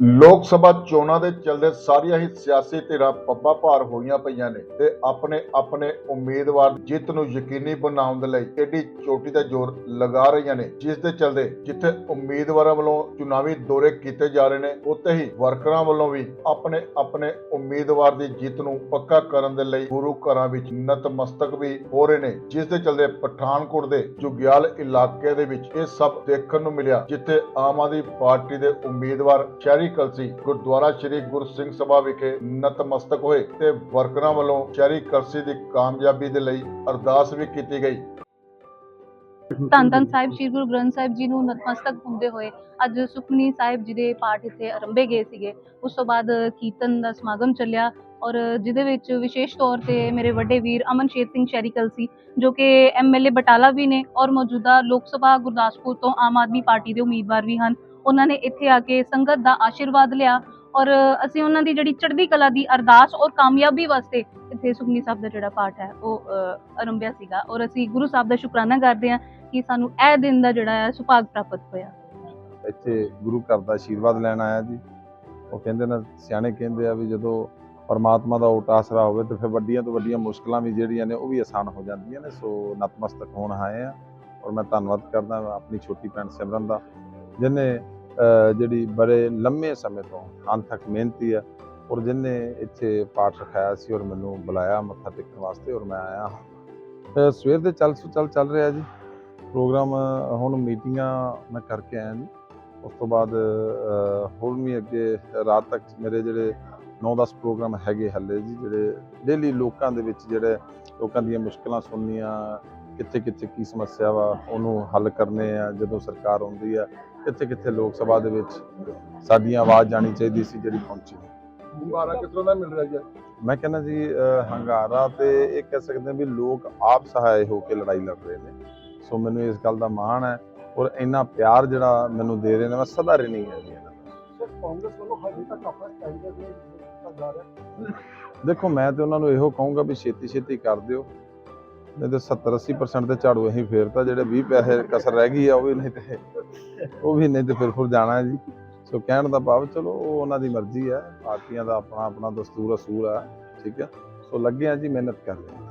ਲੋਕ ਸਭਾ ਚੋਣਾਂ ਦੇ ਚੱਲਦੇ ਸਾਰੀਆਂ ਹੀ ਸਿਆਸੀ ਧਿਰਾਂ ਪੱਬਾਂ ਭਾਰ ਹੋਈਆਂ ਪਈਆਂ ਨੇ ਤੇ ਆਪਣੇ ਆਪਣੇ ਉਮੀਦਵਾਰ ਜਿੱਤ ਨੂੰ ਯਕੀਨੀ ਬਣਾਉਣ ਦੇ ਲਈ ਏਡੀ ਚੋਟੀ ਦਾ ਜ਼ੋਰ ਲਗਾ ਰਹੀਆਂ ਨੇ, ਜਿਸ ਦੇ ਚੱਲਦੇ ਜਿੱਥੇ ਉਮੀਦਵਾਰਾਂ ਵੱਲੋਂ ਚੁਣਾਵੀ ਦੌਰੇ ਕੀਤੇ ਜਾ ਰਹੇ ਨੇ, ਉੱਥੇ ਹੀ ਵਰਕਰਾਂ ਵੱਲੋਂ ਵੀ ਆਪਣੇ ਆਪਣੇ ਉਮੀਦਵਾਰ ਦੀ ਜਿੱਤ ਨੂੰ ਪੱਕਾ ਕਰਨ ਦੇ ਲਈ ਗੁਰੂ ਘਰਾਂ ਵਿੱਚ ਨਤਮਸਤਕ ਵੀ ਹੋ ਰਹੇ ਨੇ, ਜਿਸ ਦੇ ਚੱਲਦੇ ਪਠਾਨਕੋਟ ਦੇ ਜੁਗਿਆਲ ਇਲਾਕੇ ਦੇ ਵਿੱਚ ਇਹ ਸਭ ਦੇਖਣ ਨੂੰ ਮਿਲਿਆ, ਜਿੱਥੇ ਆਮ ਆਦਮੀ ਪਾਰਟੀ ਦੇ ਉਮੀਦਵਾਰ ਸ਼ਹਿਰੀ ਕਲਸੀ ਗੁਰਦੁਆਰਾ ਸ੍ਰੀ ਗੁਰੂ ਸਿੰਘ ਸਭਾ ਵਿਖੇ ਨਤਮਸਤਕ ਹੋਏ ਤੇ ਵਰਕਰਾਂ ਵੱਲੋਂ ਸ਼ਹਿਰੀ ਕਲਸੀ ਦੀ ਕਾਮਯਾਬੀ ਦੇ ਲਈ ਅਰਦਾਸ ਵੀ ਕੀਤੀ ਗਈ। ਧੰਨ ਧੰਨ ਸਾਹਿਬ, ਸ੍ਰੀ ਗੁਰੂ ਗ੍ਰੰਥ ਸਾਹਿਬ ਜੀ ਨੂੰ ਨਤਮਸਤਕ ਹੁੰਦੇ ਹੋਏ ਅੱਜ ਸੁਖਮਨੀ ਸਾਹਿਬ ਜੀ ਦੇ ਪਾਠ ਇੱਥੇ ਆਰੰਭੇ ਗਏ ਸੀਗੇ। ਉਸ ਤੋਂ ਬਾਅਦ ਕੀਰਤਨ ਦਾ ਸਮਾਗਮ ਚੱਲਿਆ ਔਰ ਜਿਹਦੇ ਵਿੱਚ ਵਿਸ਼ੇਸ਼ ਤੌਰ ਤੇ ਮੇਰੇ ਵੱਡੇ ਵੀਰ ਅਮਨਸ਼ੇਰ ਸਿੰਘ ਸ਼ੈਰੀ ਕਲਸੀ, ਜੋ ਕਿ ਐਮਐਲਏ ਬਟਾਲਾ ਵੀ ਨੇ ਔਰ ਮੌਜੂਦਾ ਲੋਕ ਸਭਾ ਗੁਰਦਾਸਪੁਰ ਤੋਂ ਆਮ ਆਦਮੀ ਪਾਰਟੀ ਦੇ ਉਮੀਦਵਾਰ ਵੀ ਹਨ। ਉਹਨਾਂ ਨੇ ਇੱਥੇ ਆ ਕੇ ਸੰਗਤ ਦਾ ਆਸ਼ੀਰਵਾਦ ਲਿਆ ਔਰ ਅਸੀਂ ਉਹਨਾਂ ਦੀ ਜਿਹੜੀ ਚੜ੍ਹਦੀ ਕਲਾ ਦੀ ਅਰਦਾਸ ਔਰ ਕਾਮਯਾਬੀ ਵਾਸਤੇ ਇੱਥੇ ਸੁਖਮਨੀ ਸਾਹਿਬ ਦਾ ਜਿਹੜਾ ਪਾਠ ਹੈ ਉਹ ਅ, ਸੀਗਾ ਔਰ ਅਸੀਂ ਗੁਰੂ ਸਾਹਿਬ ਦਾ ਸ਼ੁਕਰਾਨਾ ਕਰਦੇ ਹਾਂ ਕਿ ਸਾਨੂੰ ਇਹ ਦਿਨ ਦਾ ਜਿਹੜਾ ਹੈ ਸੁਭਾਗ ਪ੍ਰਾਪਤ ਹੋਇਆ। ਇੱਥੇ ਗੁਰੂ ਘਰ ਦਾ ਆਸ਼ੀਰਵਾਦ ਲੈਣ ਆਇਆ ਜੀ। ਉਹ ਕਹਿੰਦੇ ਨੇ ਸਿਆਣੇ ਕਹਿੰਦੇ ਆ ਵੀ ਜਦੋਂ ਪਰਮਾਤਮਾ ਦਾ ਓਟ ਆਸਰਾ ਹੋਵੇ ਤੇ ਫਿਰ ਵੱਡੀਆਂ ਤੋਂ ਵੱਡੀਆਂ ਮੁਸ਼ਕਲਾਂ ਵੀ ਜਿਹੜੀਆਂ ਨੇ ਉਹ ਵੀ ਆਸਾਨ ਹੋ ਜਾਂਦੀਆਂ ਨੇ। ਸੋ ਨਤਮਸਤਕ ਹੋਣ ਆਏ ਆ ਔਰ ਮੈਂ ਧੰਨਵਾਦ ਕਰਦਾ ਆਪਣੀ ਛੋਟੀ ਭੈਣ ਸਿਮਰਨ ਦਾ। ਜਿਹਨੇ ਜਿਹੜੀ ਬੜੇ ਲੰਮੇ ਸਮੇਂ ਤੋਂ ਅੰਤ ਮਿਹਨਤੀ ਆ ਔਰ ਜਿਹਨੇ ਇੱਥੇ ਪਾਠ ਰਖਾਇਆ ਸੀ ਔਰ ਮੈਨੂੰ ਬੁਲਾਇਆ ਮੱਥਾ ਟੇਕਣ ਵਾਸਤੇ ਔਰ ਮੈਂ ਆਇਆ ਅਹ, ਸਵੇਰ ਦੇ ਚੱਲ ਸੁ ਚੱਲ ਚੱਲ ਰਿਹਾ ਜੀ। ਪ੍ਰੋਗਰਾਮ ਹੁਣ ਮੀਟਿੰਗਾਂ ਮੈਂ ਕਰਕੇ ਆਇਆ ਜੀ। ਉਸ ਤੋਂ ਬਾਅਦ ਅਹ, ਹੋਰ ਵੀ ਅੱਗੇ ਰਾਤ ਤੱਕ ਮੇਰੇ ਜਿਹੜੇ 9-10 ਪ੍ਰੋਗਰਾਮ ਹੈਗੇ ਹੱਲੇ ਜੀ ਜਿਹੜੇ ਡੇਲੀ ਲੋਕਾਂ ਦੇ ਵਿੱਚ ਜਿਹੜੇ ਲੋਕਾਂ ਦੀਆਂ ਮੁਸ਼ਕਲਾਂ ਸੁਣਨੀਆਂ ਕਿੱਥੇ ਕਿੱਥੇ ਕੀ ਸਮੱਸਿਆ ਵਾ ਉਹਨੂੰ ਹੱਲ ਕਰਨੇ ਆ ਜਦੋਂ ਸਰਕਾਰ ਆਉਂਦੀ ਆ ਕਿੱਥੇ ਕਿੱਥੇ ਲੋਕ ਸਭਾ ਦੇ ਵਿੱਚ ਸਾਡੀਆਂ ਆਵਾਜ਼ ਜਾਣੀ ਚਾਹੀਦੀ ਸੀ ਜਿਹੜੀ ਪਹੁੰਚੀ। ਹੁੰਗਾਰਾ ਕਿਸ ਤਰ੍ਹਾਂ ਦਾ ਮਿਲ ਰਿਹਾ ਜੀ ਮੈਂ ਕਹਿੰਦਾ ਜੀ ਹੰਗਾਰਾ ਤੇ ਇਹ ਕਹਿ ਸਕਦੇ ਵੀ ਲੋਕ ਆਪ ਸਹਾਇ ਹੋ ਕੇ ਲੜਾਈ ਲੜ ਰਹੇ ਨੇ ਸੋ ਮੈਨੂੰ ਇਸ ਗੱਲ ਦਾ ਮਾਣ ਹੈ ਔਰ ਇੰਨਾ ਪਿਆਰ ਜਿਹੜਾ ਮੈਨੂੰ ਦੇ ਰਹੇ ਨੇ ਮੈਂ ਸਦਾ ਰਹਿਣੀ ਹੈ ਜੀ। ਕਾਂਗਰਸ ਵੱਲੋਂ ਹਜੇ ਤੱਕ ਆਪਣਾ ਰਿਹਾ ਦੇਖੋ ਮੈਂ ਤੇ ਉਹਨਾਂ ਨੂੰ ਇਹੋ ਕਹੂੰਗਾ ਵੀ ਛੇਤੀ ਛੇਤੀ ਕਰ ਦਿਓ ਨਹੀਂ ਤੇ 70 80% ਤੇ ਝਾੜੂ ਅਸੀਂ ਫੇਰਤਾ ਜਿਹੜੇ 20 ਪੈਸੇ ਕਸਰ ਰਹਿ ਗਈ ਆ ਉਹ ਵੀ ਨਹੀਂ ਤੇ ਉਹ ਵੀ ਨਹੀਂ ਤੇ ਫਿਰ ਫਿਰ ਜਾਣਾ ਜੀ। ਸੋ ਕਹਿਣ ਦਾ ਭਾਵ ਚਲੋ ਉਹ ਉਹਨਾਂ ਦੀ ਮਰਜ਼ੀ ਹੈ ਪਾਰਟੀਆਂ ਦਾ ਆਪਣਾ ਆਪਣਾ ਦਸਤੂਰ ਅਸੂਲ ਹੈ ਠੀਕ ਹੈ ਸੋ ਲੱਗੇ ਆ ਜੀ ਮਿਹਨਤ ਕਰ ਰਹੇ ਹਾਂ